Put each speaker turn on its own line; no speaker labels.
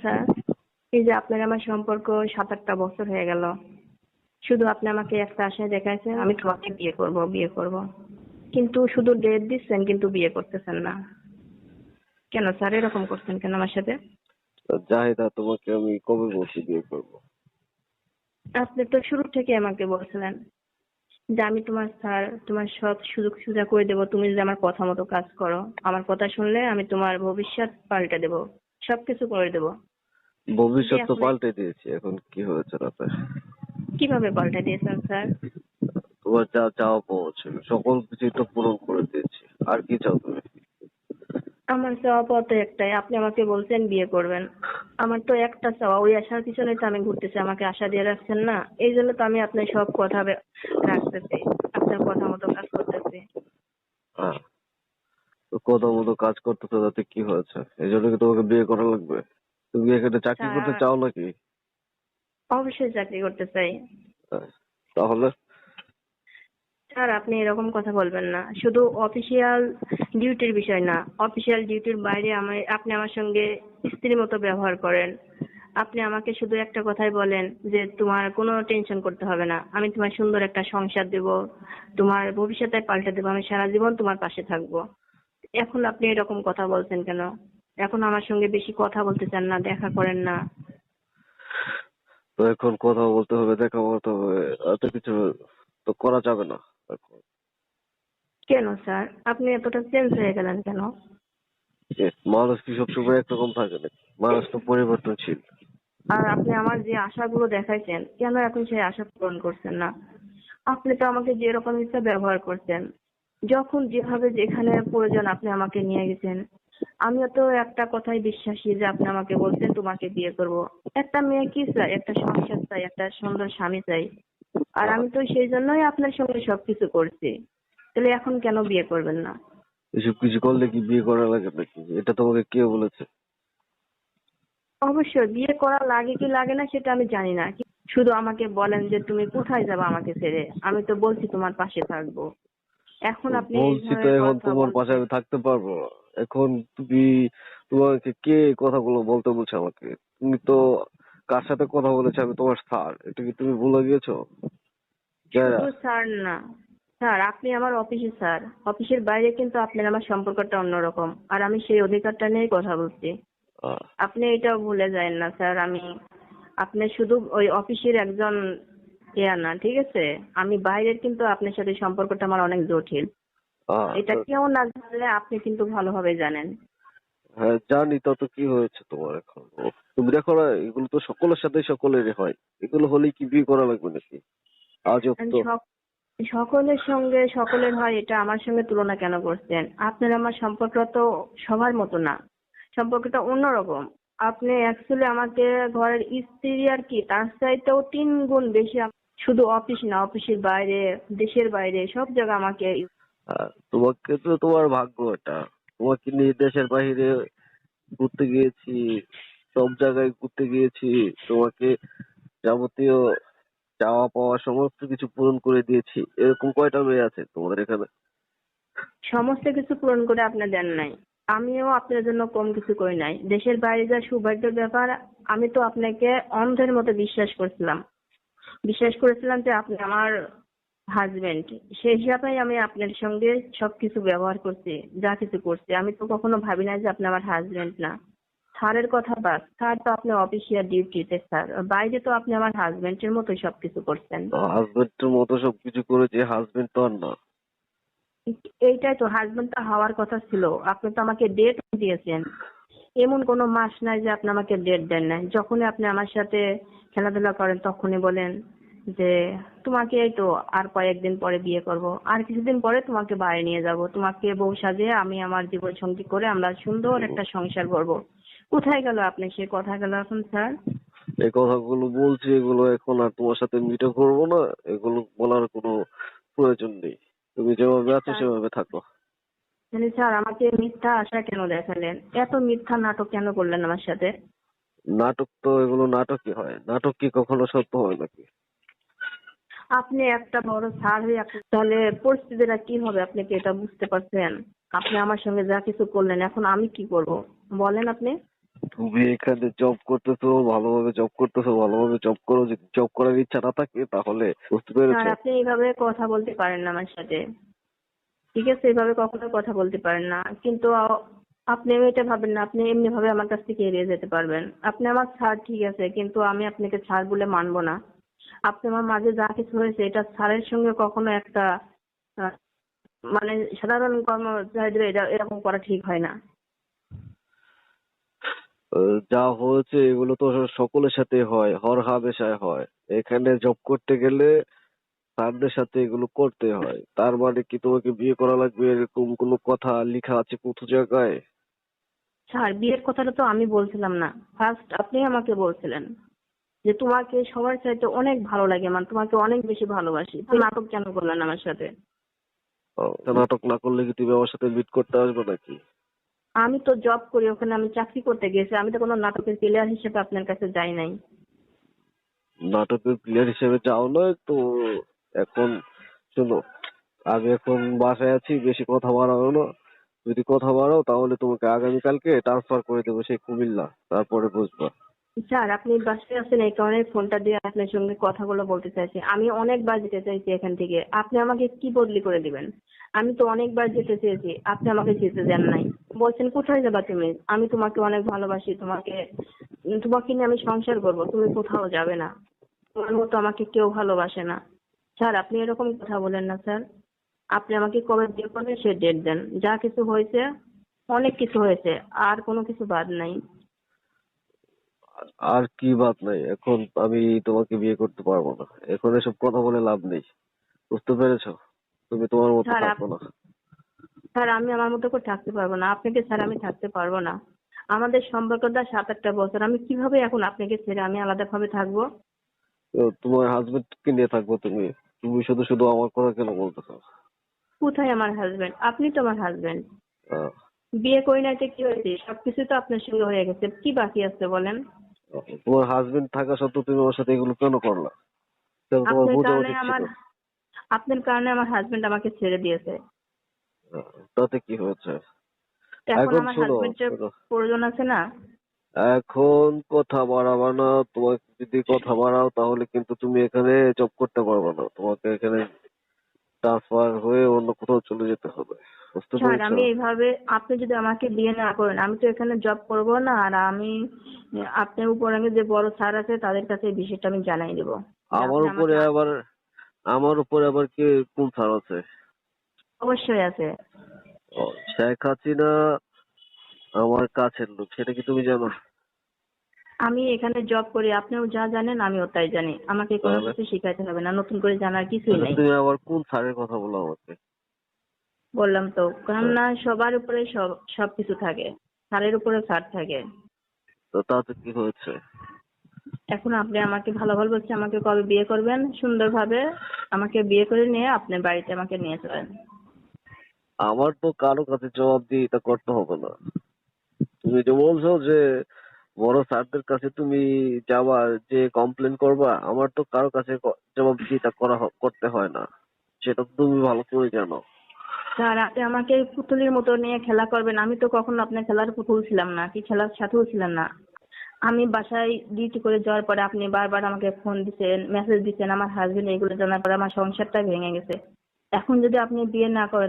Sir এই যে আপনার আমার সম্পর্ক সাত আটটা বছর হয়ে গেল। শুধু আপনি আমাকে একটা আশায় দেখাইছেন আমি তোমাকে বিয়ে করব বিয়ে করব। কিন্তু শুধু ডেট দিচ্ছেন কিন্তু বিয়ে করতেছেন না। কেন স্যার এরকম করছেন কেন আমার সাথে?
জাহিদা তোমাকে আমি কবে বলছি বিয়ে করব?
আপনি তো শুরু থেকে আমাকে বলছিলেন যে আমি তোমার স্যার তোমার সব সুযোগ সুবিধা করে দেবো। তুমি যদি আমার কথা মতো কাজ করো আমার কথা শুনলে আমি তোমার ভবিষ্যৎ পাল্টে দেবো সবকিছু করে দেবো।
ভবিষ্যৎ তো পাল্টে দিয়েছি এখন কি হয়েছে রাতে
কীভাবে পাল্টে দিয়েছেন স্যার
তোমার যা চাওয়া পাওয়া ছিল সকল কিছুই তো পূরণ করে দিয়েছি। আর কি চাও তুমি?
আমার চাওয়া পাওয়া তো একটাই আপনি আমাকে বলছেন বিয়ে করবেন। আমার তো একটা চাওয়া ওই আশার পিছনে তো আমি ঘুরতেছি আমাকে আশা দিয়ে রাখছেন না? এই জন্য তো আমি আপনার সব কথা রাখতেছি আপনার কথা মতো কাজ করতেছি।
হ্যাঁ। তো কথা মতো কাজ করতেছো তাতে কি হয়েছে? এই জন্য কি তোমাকে বিয়ে করা লাগবে? তুমি এখানে চাকরি করতে চাও নাকি?
অবশ্যই চাকরি করতে চাই।
তাহলে?
স্যার আপনি এরকম কথা বলবেন না। শুধু অফিসিয়াল ডিউটির বিষয় না অফিসিয়াল ডিউটির বাইরে আমার আপনি আমার সঙ্গে স্ত্রীর মতো ব্যবহার করেন। আপনি আমাকে শুধু একটা কথাই বলেন যে তোমার কোনো টেনশন করতে হবে না। আমি তোমার সুন্দর একটা সংসার দেব তোমার ভবিষ্যতে পাল্টে দেবো আমি সারা জীবন তোমার পাশে থাকব। এখন আপনি এরকম কথা বলছেন কেন? এখন আমার সঙ্গে বেশি কথা বলতে চান না দেখা করেন না।
তো এখন কথা বলতে হবে দেখা বলতে হবে এত কিছু তো করা যাবে না এখন।
কেন স্যার? আপনি এতটা চেঞ্জ হয়ে গেলেন কেন?
মানুষ কি সবসময় একরকম থাকে নাকি? মানুষ তো পরিবর্তনশীল।
আর আপনি আমার যে আশাগুলো দেখাইছেন কেন এখন সেই আশা পূরণ করছেন না? আপনি তো আমাকে যেরকম ইচ্ছা ব্যবহার করছেন যখন যেভাবে যেখানে প্রয়োজন আপনি আমাকে নিয়ে গেছেন আমিও তো একটা কথাই বিশ্বাসী যে আপনি আমাকে বলছেন তোমাকে বিয়ে করব। একটা মেয়ে কি চাই একটা সংসার চাই একটা সুন্দর স্বামী চাই। আর আমি তো সেই জন্যই আপনার সঙ্গে সবকিছু করছি। তাহলে এখন কেন বিয়ে করবেন না?
এসব কিছু করলে কি বিয়ে করা লাগে নাকি? এটা তোমাকে কে বলেছে?
অবশ্যই বিয়ে করা লাগে কি লাগে না সেটা আমি জানি না। শুধু আমাকে বলেন যে তুমি কোথায় যাবে আমাকে ছেড়ে। আমি তো বলছি তোমার পাশে থাকব। এখন আপনি
বলছি তো এখন তোমার পাশে আমি থাকতে পারব না। এখন তুমি তোমাকে কে কথাগুলো বলতে বলছে আমাকে? তুমি তো কার সাথে কথা বলেছে? আমি তোমার স্যার। এটা কি তুমি ভুলে গিয়েছো?
শুধু স্যার না। স্যার আপনি আমার অফিসে স্যার। অফিসের বাইরে কিন্তু আপনার আমার সম্পর্কটা অন্যরকম। আর আমি সেই অধিকারটা নিয়েই কথা বলছি। আপনি এটা ভুলে যায় না স্যার। আমি আপনি শুধু ওই অফিসের একজন ইয়া না ঠিক আছে? আমি বাইরের কিন্তু আপনার সাথে সম্পর্কটা আমার অনেক জটিল। এটা কেউ না জানলে আপনি কিন্তু ভালোভাবে জানেন।
হ্যাঁ জানি তত কি হয়েছে তোমার এখন? তুমি দেখো না এগুলো তো সকলের সাথে সকলেরই হয়। এগুলো হলেই কি বিয়ে করা লাগবে নাকি? আজব তো
সকলের সঙ্গে সকলের হয় এটা আমার সঙ্গে তুলনা কেন করছেন? আপনার আমার সম্পর্কটা তো সবার মতো না। সম্পর্কটা অন্যরকম। আপনি অ্যাকচুয়ালি আমাকে ঘরের স্ত্রী আর কি তার চাইতেও তিন গুণ বেশি শুধু অফিস না অফিসের বাইরে দেশের বাইরে সব জায়গায় আমাকে
তোমাকে তো তোমার ভাগ্য এটা। তোমাকে নিয়ে দেশের বাইরে ঘুরতে গিয়েছি, সব জায়গায় ঘুরতে গিয়েছি। তোমাকে যাবতীয় চাওয়া পাওয়া সমস্ত কিছু পূরণ করে দিয়েছি। এরকম কয়টা মেয়ে আছে তোমাদের এখানে?
সমস্ত কিছু পূরণ করে আপনি দেন নাই। আমিও আপনার জন্য কম কিছু করি নাই। দেশের বাইরে যা সৌভাগ্যের ব্যাপার, আমি তো আপনাকে অন্ধের মতো বিশ্বাস করছিলাম। বিশ্বাস করেছিলাম যে আপনি আমার হাজবেন্ড সেই হিসাবে আমি আপনার সঙ্গে সবকিছু ব্যবহার করছি যা কিছু করছি। আমি তো কখনো ভাবি না যে আপনি আমার হাজবেন্ড না। স্যারের কথা বাদ স্যার তো আপনি অফিসিয়াল ডিউটিতে স্যার। বাইরে তো আপনি আমার হাজবেন্ডের মতোই সবকিছু করছেন।
হাজবেন্ডের মতো সবকিছু করেছে হাজবেন্ড তো আর না।
এইটাই তো হাজবেন্ডটা হওয়ার কথা ছিল। আপনি তো আমাকে ডেট দিয়েছেন। এমন কোনো মাস নাই যে আপনি আমাকে ডেট দেন নাই। যখনই আপনি আমার সাথে খেলাধুলা করেন তখনই বলেন যে তোমাকে এই তো আর কয়েকদিন পরে বিয়ে করব। আর কিছুদিন পরে তোমাকে বাড়ি নিয়ে যাব। তোমাকে বউ সাজিয়ে আমি আমার জীবন সঙ্গী করে আমরা সুন্দর একটা সংসার করব। কোথায় গেল আপনি? সে কথা গেল এখন স্যার?
এই কথাগুলো বলছি এগুলো এখন আর তোমার সাথে মিটে করব না। এগুলো বলার কোনো প্রয়োজন নেই। তুমি যেভাবে আছো সেভাবে থাকো।
মানে স্যার আমাকে মিথ্যা আশা কেন দেখালেন? এত মিথ্যা নাটক কেন করলেন আমার সাথে?
নাটক তো এগুলো নাটকই হয়। নাটক কি কখনো সত্য হয় নাকি?
আপনি একটা বড় স্যার হয়ে তাহলে পরিস্থিতিটা কি হবে আপনি কি এটা বুঝতে পারছেন? আপনি আমার সঙ্গে যা কিছু করলেন এখন আমি কি করব? বলেন আপনি।
তুমি এখানে জব করতেছো ভালোভাবে জব করতেছো ভালোভাবে জব করো যদি জব করার ইচ্ছা না থাকে তাহলে বুঝতে
আর
পেরেছ
আপনি এইভাবে কথা বলতে পারেন না আমার সাথে। ঠিক আছে এইভাবে কখনো কথা বলতে পারেন না। কিন্তু আপনি এটা ভাবেন না আপনি এমনি ভাবে আমার কাছ থেকে এড়িয়ে যেতে পারবেন। আপনি আমার ছাড় ঠিক আছে কিন্তু আমি আপনাকে ছাড় বলে মানবো না। আপনি আমার মাঝে যা কিছু হয়েছে এটা স্যারের সঙ্গে কখনো একটা মানে সাধারণ কর্মচারীদের এটা এরকম করা ঠিক হয় না।
যা হয়েছে এগুলো তো সকলের সাথে হয় হর হামেশায় হয়। এখানে জব করতে গেলে স্যারদের সাথে এগুলো করতে হয়। তার মানে কি তোমাকে বিয়ে করা লাগবে? এরকম কোনো কথা লেখা আছে কোথাও জায়গায়?
স্যার বিয়ের কথাটা তো আমি বলছিলাম না। ফার্স্ট আপনি আমাকে বলছিলেন। যে তোমাকে সবার চাইতে অনেক ভালো লাগে মানে তোমাকে অনেক বেশি ভালোবাসি। তো নাটক কেন করলেন আমার সাথে?
নাটক না করলে কি তুমি আমার সাথে মিট করতে আসবে নাকি?
আমি তো জব করি ওখানে আমি চাকরি করতে গেছি আমি তো কোনো নাটকের প্লেয়ার হিসেবে আপনার কাছে যাই নাই।
নাটকের প্লেয়ার হিসেবে যাও নয় তো এখন শোনো আমি এখন বাসায় আছি বেশি কথা বাড়াবো না। যদি কথা বাড়াও তাহলে তোমাকে আগামীকালকে ট্রান্সফার করে দেবো সেই কুমিল্লা তারপরে বুঝবা
স্যার, আপনি বাসায় আছেন এই কারণে ফোনটা দিয়ে আপনার সঙ্গে কথাগুলো বলতে চাইছি। আমি অনেকবার যেতে চাইছি এখান থেকে। আপনি আমাকে কি বদলি করে দিবেন? আমি তো অনেকবার যেতে চেয়েছি। আপনি আমাকে যেতে দেন নাই। বলছেন, কোথায় যাবা তুমি? আমি তোমাকে অনেক ভালোবাসি। তোমাকে তোমাকে নিয়ে আমি সংসার করব। তুমি কোথাও যাবে না। তোমার মতো আমাকে কেউ ভালোবাসে না। স্যার, আপনি এরকম কথা বলেন না, স্যার। আপনি আমাকে কবে বিয়ে করবেন সে ডেট দেন। যা কিছু হয়েছে, অনেক কিছু হয়েছে। আর কোনো কিছু বাদ নাই।
আর কি বাত নাই এখন আমি তোমাকে বিয়ে করতে পারব না। এখন এসব কথা বলে লাভ নেই। বুঝতে পেরেছ? তুমি তোমার মতো
স্যার,
থাকো না।
স্যার আমি আমার মতো করে থাকতে পারব না। আপনাকে ছাড়া আমি থাকতে পারব না। আমাদের সম্পর্কটা সাত আটটা বছর। আমি কীভাবে এখন আপনাকে ছেড়ে আমি আলাদাভাবে থাকব?
তো তোমার হাজবেন্ড কে নিয়ে থাকব তুমি? তুমি শুধু শুধু আমার কথা কেন বলতেছো?
কোথায় আমার হাজবেন্ড আপনি তো আমার হাজবেন্ড
আহ,
বিয়ে করি নাই তো কি হয়েছে? সবকিছু তো আপনার সঙ্গে হয়ে গেছে। কি বাকি আছে বলেন?
তোমার হাজবেন্ড থাকা সত্ত্বেও তুমি ওর সাথে এগুলো কেন করলা? কেন তোমার বোঝা উচিত ছিল?
আমার আপনার কারণে আমার হাজবেন্ড আমাকে ছেড়ে দিয়েছে।
তাতে কি হয়েছে?
এখন আমার
শোনো।
প্রয়োজন আছে না?
এখন কথা বাড়াবা না তোমাকে যদি কথা বাড়াও তাহলে কিন্তু তুমি এখানে জব করতে পারবে না। তোমাকে এখানে ট্রান্সফার হয়ে অন্য কোথাও চলে যেতে হবে। বুঝতে
স্যার
পেরেছ
আমি এইভাবে আপনি যদি আমাকে বিয়ে না করেন আমি তো এখানে জব করব না আর আমি আপনার উপর আমি যে বড় স্যার আছে তাদের কাছে এই বিষয়টা আমি জানাই দেবো।
আমার উপরে আবার আমার উপরে আবার কে কোন স্যার আছে?
অবশ্যই আছে।
ও, শেখ হাসিনা আমার কাছের লোক সেটা কি তুমি জানো?
আমি এখানে জব করি আপনিও যা জানেন আমিও তাই জানি। আমাকে কোনো কিছু শিখাইতে হবে না নতুন করে জানার কিছুই নেই।
তুমি আবার কোন স্যারের কথা বলো আমাকে?
বললাম তো কেননা সবার উপরে সব সবকিছু থাকে। স্যারের উপরে স্যার থাকে।
তো তাতে কি হয়েছে?
এখন আপনি আমাকে ভালো ভালো বলছে আমাকে কবে বিয়ে করবেন? সুন্দরভাবে আমাকে বিয়ে করে নিয়ে আপনি বাড়িতে আমাকে নিয়ে চলেন
আমার তো কারও কাছে জবাব দিয়ে এটা করতে হবে না। তুমি যে বলছো যে বড় স্যারদের কাছে তুমি যাবা যে কমপ্লেন করবা, আমার তো কারও কাছে ক- জবাব দিয়ে এটা করা করতে হয় না। সেটা তুমি ভালো করে জানো।
স্যার, আপনি আমাকে পুতুলের মতো নিয়ে খেলা করবেন। আমি তো কখনো আপনার খেলার পুতুল ছিলাম না কি খেলার সাথেও ছিলাম না। আমি বাসায় ডিউটি করে যাওয়ার পরে আপনি বারবার আমাকে ফোন দিচ্ছেন মেসেজ দিচ্ছেন আমার হাজবেন্ড এগুলো জানার পরে আমার সংসারটা ভেঙে গেছে। এখন যদি আপনি বিয়ে না করেন